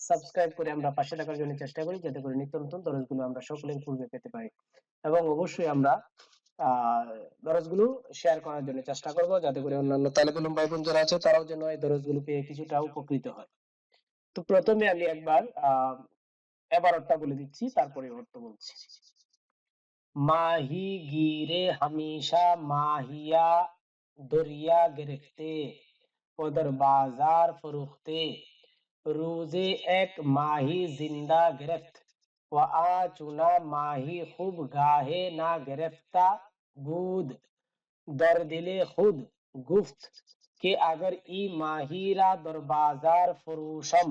Subscribe করে আমরা পাশে থাকার জন্য চেষ্টা করি, যাতে করে নিত্য নতুন দরজগুলো আমরা সকলের পূর্বে পেতে পারি। এবং অবশ্যই আমরা দরজগুলো শেয়ার করার জন্য চেষ্টা করব, যাতে করে অন্যান্য তালেবুলম ভাই বোন যারা আছে, তারাও যেন এই দরজগুলো পেয়ে কিছুটা উপকৃত হয়। তো প্রথমে আমি একবার এবার অর্থটা বলে দিচ্ছি, তারপরে অর্থ বলছি। মাহি গিরে হামেশা মাহিয়া দরিয়া গেরেখতে, ওদের বাজার ফরুখতে। روزے ایک ماہی زندہ گرفت۔ و آ چنا ماہی خوب گاہے نہ گرفتہ بود در دل خود گفت کہ اگر ای ماہی را در بازار فروشم،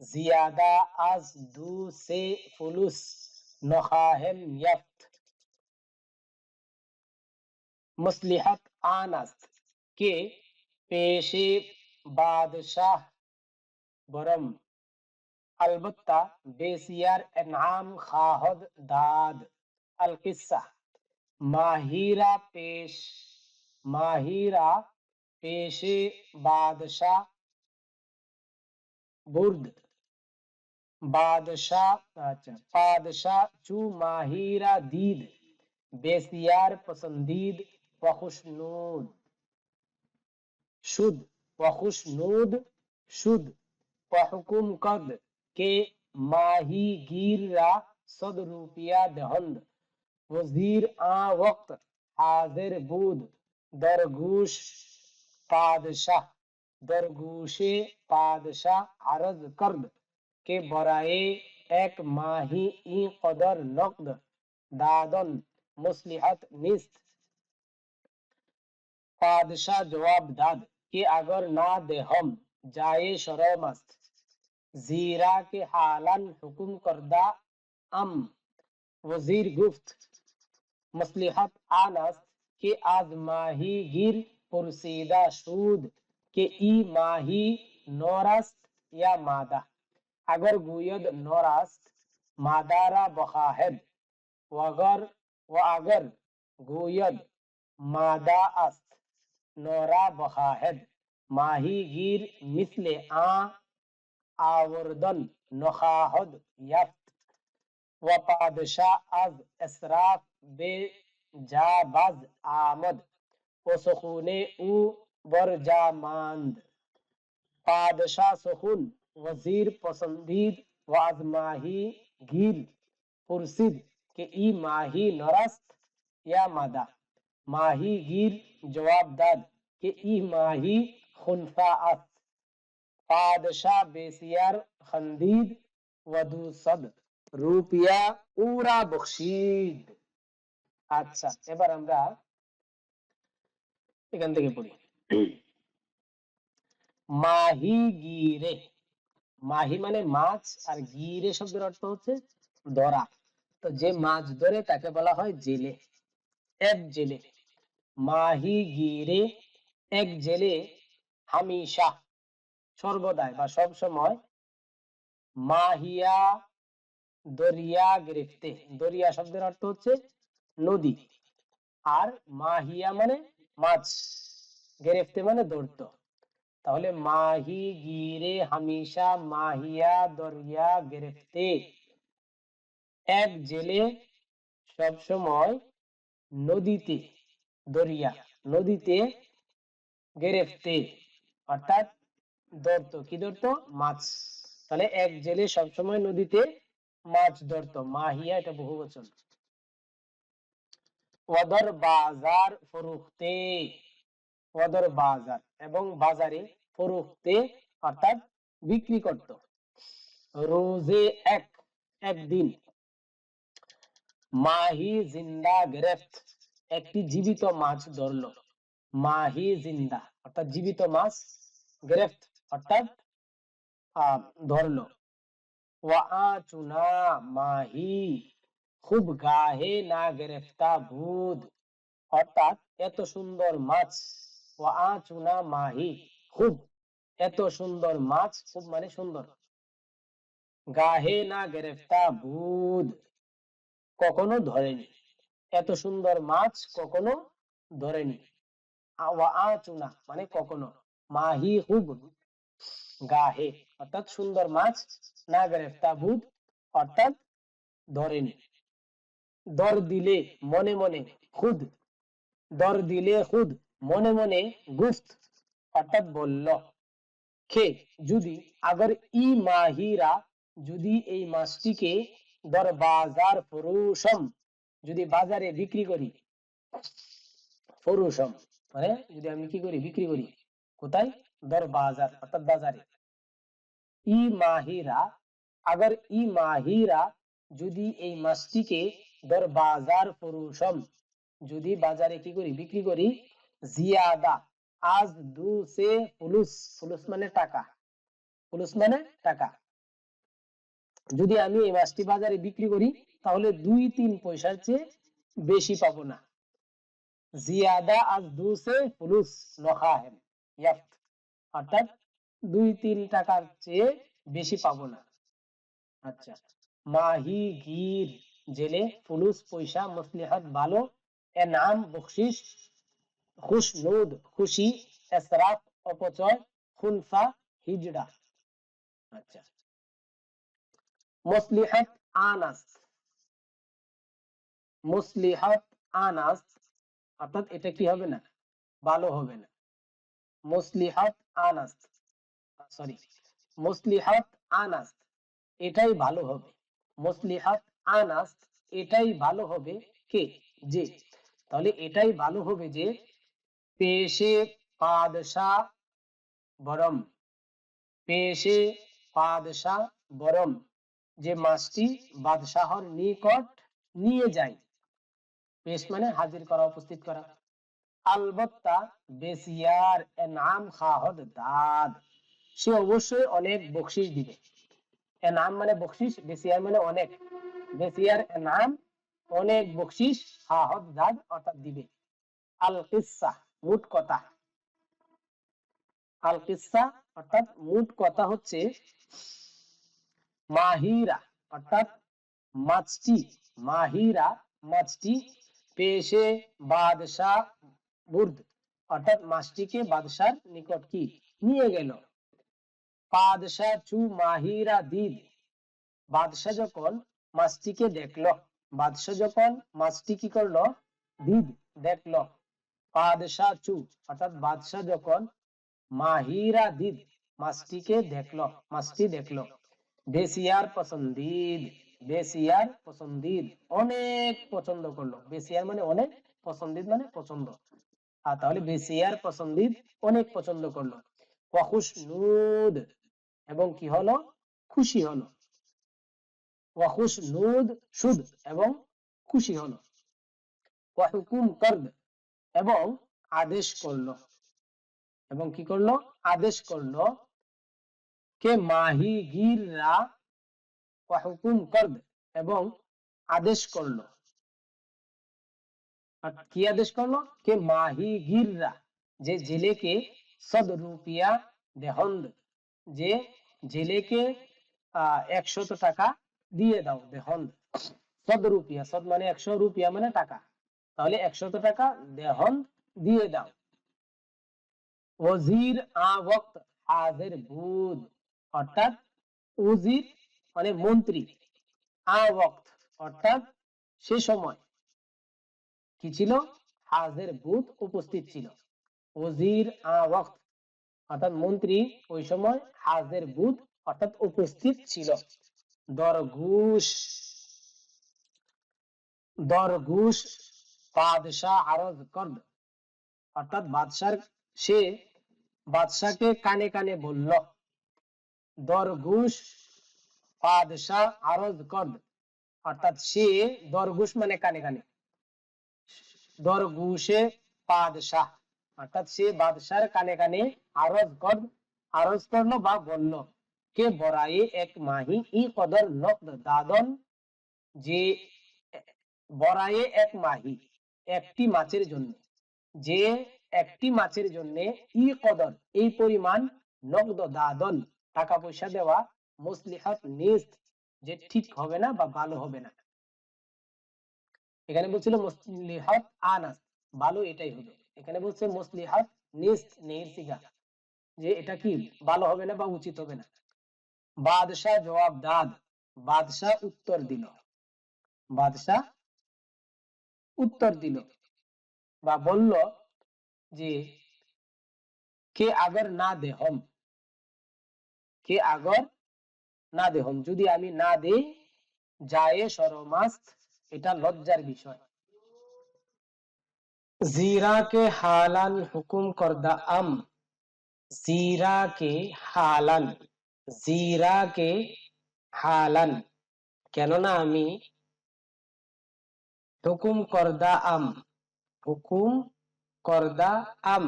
زیادہ از دو سے فلوس نخاہم یفت مصلحت آنست کہ پیش بادشاہ برم۔ البتہ بے سیار انعام خواہد داد۔ القصہ ماہیرہ پیش ماہیرہ پیش بادشاہ برد۔ بادشاہ اچھا بادشاہ چو ماہیرہ دید۔ بے سیار پسندید و خوشنود شد، و خوشنود شد۔ فحکم قد کہ ماہی گیر را صد روپیہ دہند۔ وزیر آن وقت حاضر بود۔ درگوش پادشاہ درگوش پادشاہ عرض کرد کہ برائے ایک ماہی این قدر نقد دادن مصلحت نیست۔ پادشاہ جواب داد کہ اگر نہ دے ہم جائے شرم است۔ زیرا کے حالن حکم کردہ ام۔ وزیر گفت، مصلحت آنست کہ آز ماہی گیر پرسیدہ شود کہ ای ماہی نورست یا مادہ۔ اگر گوید نورست، مادہ را بخاہد وگر و اگر گوید مادہ است، نورا بخاہد ماہی گیر مثل آن آوردن نخواهد یفت و پادشاه از اسراف به جا باز آمد، و سخونه او بر جا ماند. پادشاه سخون وزیر پسندید و از ماهی گیر پرسید که ای ماهی نرست یا ماده ماهی گیر جواب داد که ای ماهی خنفا است. पादशाह बेसियर खंदीद वधुसद রুপিয়া উরা বখশিদ আচ্ছা এবার আমরা এখান থেকে পড়ি। মাহি গিরে, মাহি মানে মাছ আর গিরে শব্দের অর্থ হচ্ছে ধরা। তো যে মাছ ধরে তাকে বলা হয় জেলে, এক জেলে। মাহি গিরে, এক জেলে হামিশা। সর্বদাই বা সব সময় মাহিয়া দরিয়া গ্রেফতে দরিয়া শব্দের অর্থ হচ্ছে নদী। আর মাহিয়া মানে মাছ। গ্রেফতে মানে ধরত তাহলে মাহি গিরে হামিশা মাহিয়া দরিয়া গ্রেফতে এক জেলে সব সময় নদীতে দরিয়া, নদীতে গেরেফতে অর্থাৎ ধরতো কি ধরতো মাছ। তাহলে এক জেলে সবসময় নদীতে মাছ ধরতো। মাহিয়া এটা বহু বচন। ওদর বাজার ফরুখতে। ওদর বাজার। এবং বাজারে ফরুখতে অর্থাৎ বিক্রি করত। রোজে এক, একদিন। মাহি জিন্দা গ্রেফত একটি জীবিত মাছ ধরলো। মাহি জিন্দা, অর্থাৎ জীবিত মাছ গ্রেফত অর্থাৎ ধরলো চুনা মাহি, খুব গাহে না গ্রেফতা ভূত। অর্থাৎ, এত সুন্দর মাছ ও আচুনা মাহি, খুব, এত সুন্দর মাছ, খুব মানে সুন্দর। গাহে না গ্রেফতা ভূত। কখনো ধরেনি। এত সুন্দর মাছ কখনো ধরেনি। আচুনা মানে কখনো। মাহি, খুব গাহে, অর্থাৎ সুন্দর মাছ না গ্রেফতা ভূত অর্থাৎ ধরেনি। দর দিলে মনে মনে খুদ, দর দিলে খুদ, মনে মনে গুফত, অর্থাৎ বলল। খে, যদি আগর ই মাহিরা, যদি এই মাছটিকে দর বাজার ফরুষম যদি বাজারে বিক্রি করি ফরুষম মানে যদি আমি কি করি, বিক্রি করি, কোথায়? দর বাজার অর্থাৎ বাজারে। ই মাহিরা আগর ই মাহিরা যদি এই মাছটিকে দর বাজার ফরুষম যদি বাজারে কি করি, বিক্রি করি, জিয়াদা, আজ দু সে ফুলুস ফুলুস মানে টাকা ফুলুস মানে টাকা। যদি আমি এই মাছটি বাজারে বিক্রি করি, তাহলে দুই তিন পয়সার চেয়ে বেশি পাবো না। জিয়াদা আজ দু সে ফুলুস নখাহেম ইয়াফত অর্থাৎ দুই তিন টাকার চেয়ে বেশি পাবো না। আচ্ছা মাহি গির জেলে ফুলুস পয়সা মসলিহাত ভালো এনাম বকশিস খুশনুদ খুশি এসরাফ অপচয় খুলফা হিজড়া। আচ্ছা মসলিহাত আনাস মসলিহাত আনাস, অর্থাৎ এটা কি হবে না? ভালো হবে না। মসলিহাত আনাস। সরি মসলিহাত আনাস, এটাই ভালো হবে। মসলিহাত আনাস, এটাই ভালো হবে কে? যে, তাহলে এটাই ভালো হবে যে, পেশে পাদশাহ বরম, পেশে পাদশাহ বরম, যে মাছটি বাদশাহর নিকট নিয়ে যায়। পেশ মানে হাজির করা, উপস্থিত করা। আলবত্তা বেসিয়ার এনাম খাহদ দাদ। সে অবশ্যই অনেক বকশিস দিবে। এনাম মানে বকশিস বেসিয়ার মানে অনেক। বেসিয়ার এনাম অনেক বকশিস খাহদ দাদ অর্থাৎ দিবে। আল কিসা মুট কথা। আল কিসা অর্থাৎ মুট কথা হচ্ছে মাহিরা, অর্থাৎ মাছটি, মাহিরা মাছটি পেশে, বাদশাহ বুর্দ। অর্থাৎ মাছটিকে বাদশার নিকট কি? নিয়ে গেল। বাদশাহ চু মাহিরা দিদ। বাদশাহ যখন মাছটিকে দেখল, বাদশাহ যখন মাছটি কি করল? দিদ দেখল। বাদশাহ চু, অর্থাৎ বাদশাহ যখন মাহিরা দিদ মাছটিকে দেখল মাছটি দেখল। বেসিয়ার পছন্দিদ বেসিয়ার পছন্দিদ, অনেক পছন্দ করল। বেসিয়ার মানে অনেক, পছন্দিদ মানে পছন্দ। আর তাহলে বেসিয়ার পছন্দিদ অনেক পছন্দ করল। ওয়াখুশ নুদ এবং কি হলো? খুশি হলো। ওয়াখুশ নুদ সুদ এবং খুশি হলো। ওয়াহুকুম করদ, এবং আদেশ করল। এবং কি করল? আদেশ করল কে মাহিগিররা হুকুম করদ, এবং আদেশ করল। কি আদেশ করল? কে মাহিগিররা যে জেলেকে সদ রুপিয়া দেহন্দ, যে জেলেকে একশত টাকা দিয়ে দাও দেহন্দ। সদ রুপিয়া সদ মানে একশো রুপিয়া মানে টাকা। তাহলে একশত টাকা দেহন দিয়ে দাও। ওজির আ ওয়াক্ত বুদ অর্থাৎ উজির মানে মন্ত্রী। আ অর্থাৎ সে সময়। কি ছিল? হাজির বুথ উপস্থিত ছিল। ওজির ওয়াক্ত। অর্থাৎ মন্ত্রী ওই সময় হাজির বুথ অর্থাৎ উপস্থিত ছিল। দরঘুষ দরঘুষ বাদশাহ আরজ করদ অর্থাৎ বাদশার সে বাদশাকে কানে কানে বলল দরঘুষ বাদশাহ আরজ করদ অর্থাৎ সে দরঘুষ মানে কানে কানে। বাদশাহ। অর্থাৎ সে বাদশার কানে কানে আরজ করদ আরজ বা বলল, কে এক মাহি ই কদর নকদ দাদন, যে এক মাহি একটি মাছের জন্য, যে একটি মাছের জন্য ই কদর এই পরিমাণ নগদ দাদন, টাকা পয়সা দেওয়া, মুসলিহাত নিজ, যে ঠিক হবে না বা ভালো হবে না। এখানে বলছিল মুসলিহাত আনাস। ভালো এটাই হবে এখানে বলছে মুসলিহাত নিজ নেই সিগা যে এটা কি? ভালো হবে না বা উচিত হবে না। বাদশাহ জবাব দাদ। বাদশাহ উত্তর দিল। বাদশাহ উত্তর দিল। বা বলল যে, কে আগর না দেহম? কে আগর না দেহম? যদি আমি না দেই, যায় সরমাস এটা লজ্জার বিষয়। জিরা কে হালান হুকুম করদা আম। জিরা কে হালান জিরা কে হালান কেননা আমি হুকুম করদা আম, হুকুম করদা আম।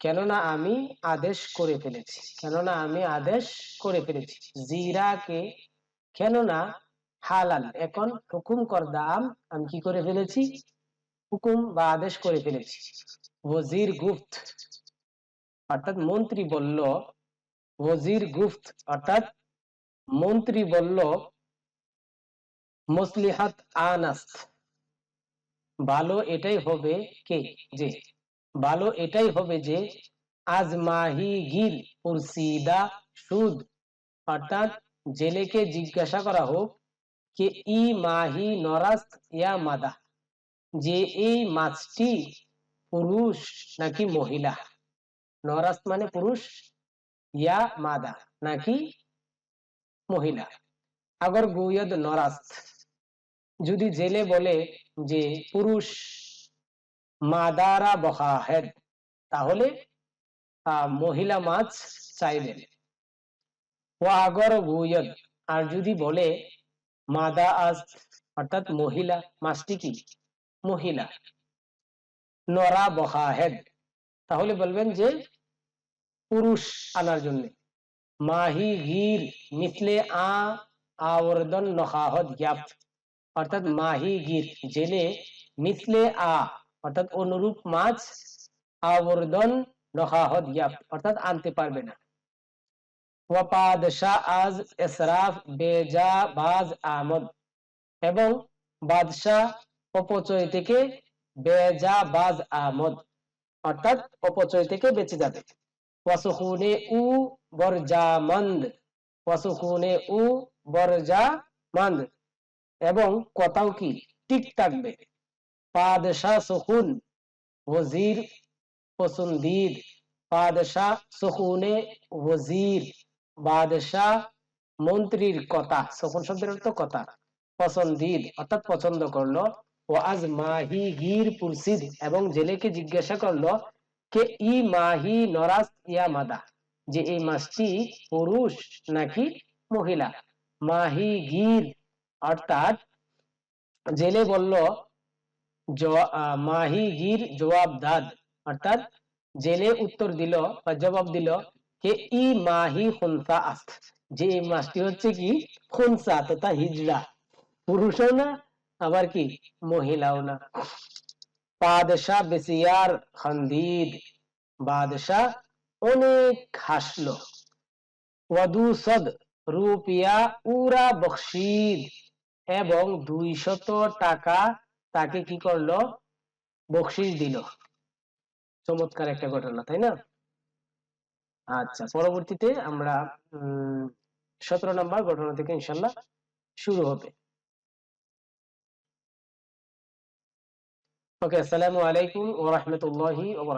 কেননা আমি আদেশ করে ফেলেছি, কেননা আমি আদেশ করে ফেলেছি। জিরাকে, কেননা হালাল। এখন হুকুম করদা আম আমি কি করে ফেলেছি? হুকুম বা আদেশ করে ফেলেছি। ওজির গুফত অর্থাৎ মন্ত্রী বলল ওজির গুফত অর্থাৎ মন্ত্রী বলল, মুসলিহাত আনাস্ত ভালো এটাই হবে কে? যে, ভালো এটাই হবে যে আজ মাহি গির উরসিদা সুদ। অর্থাৎ জেলেকে জিজ্ঞাসা করা হোক কে ই মাহি নরাস ইয়া মাদা। যে এই মাছটি পুরুষ নাকি মহিলা? নরাস মানে পুরুষ, ইয়া মাদা নাকি মহিলা? আগর গুয়দ নরাস যদি জেলে বলে যে পুরুষ মাদারা বহাহেদ তাহলে মহিলা মাছ চাইবেন। ও আগর গুয়দ, আর যদি বলে মাদা আজ, অর্থাৎ মহিলা মাছটি কি? মহিলা। নরা বহাহেদ তাহলে বলবেন যে পুরুষ আনার জন্য। মাহি গির মিসলে আ, আবর্দন নহাহদ ইয়াফ অর্থাৎ মাহি গির, জেলে মিসলে আ, অর্থাৎ অনুরূপ মাছ আবর্দন নহাহদ ইয়াফ অর্থাৎ আনতে পারবে না। ওয়াপাদশাহ আজ এসরাফ, বেজা, বাজ, আমদ। এবং বাদশাহ অপচয় থেকে বেজা, বাজ, আমদ। অর্থাৎ অপচয় থেকে বেঁচে যাবে। ওয়াসুখুনে উ, বরজামন্দ। ওয়াসুখুনে উ, বরজামন্দ। এবং কথাও কি? ঠিক থাকবে। পাদশাহ ওজির পসন্দিদ পাদশাহ ওজির। বাদশাহ মন্ত্রীর কথা সকুন শব্দের অর্থ কথা পছন্দিদ অর্থাৎ পছন্দ করল। ও আজ মাহি গির পুরসিদ এবং জেলেকে জিজ্ঞাসা করল, কে ই মাহি নরাস ইয়া মাদা? যে এই মাছটি পুরুষ নাকি মহিলা? মাহি গির, অর্থাৎ জেলে বলল মাহি গির জবাব দাদ অর্থাৎ জেলে উত্তর দিল বা জবাব দিল কে ই মাহি খুনসা আস্ত। যে এই মাছটি হচ্ছে কি? খুনসা তথা হিজড়া পুরুষও না, আবার কি? মহিলাও না। বাদশাহ বেসিয়ার খন্দিদ। বাদশাহ অনেক হাসলো। ওয়াদুসদ রুপিয়া উরা বখশিদ। এবং দুইশত টাকা তাকে কি করল? বকশিস দিল। চমৎকার একটা ঘটনা, তাই না? আচ্ছা পরবর্তীতে আমরা সতেরো নম্বর ঘটনা থেকে ইনশাল্লাহ শুরু হবে। ওকে, আসসালামু আলাইকুম ওয়া রাহমাতুল্লাহি ওয়া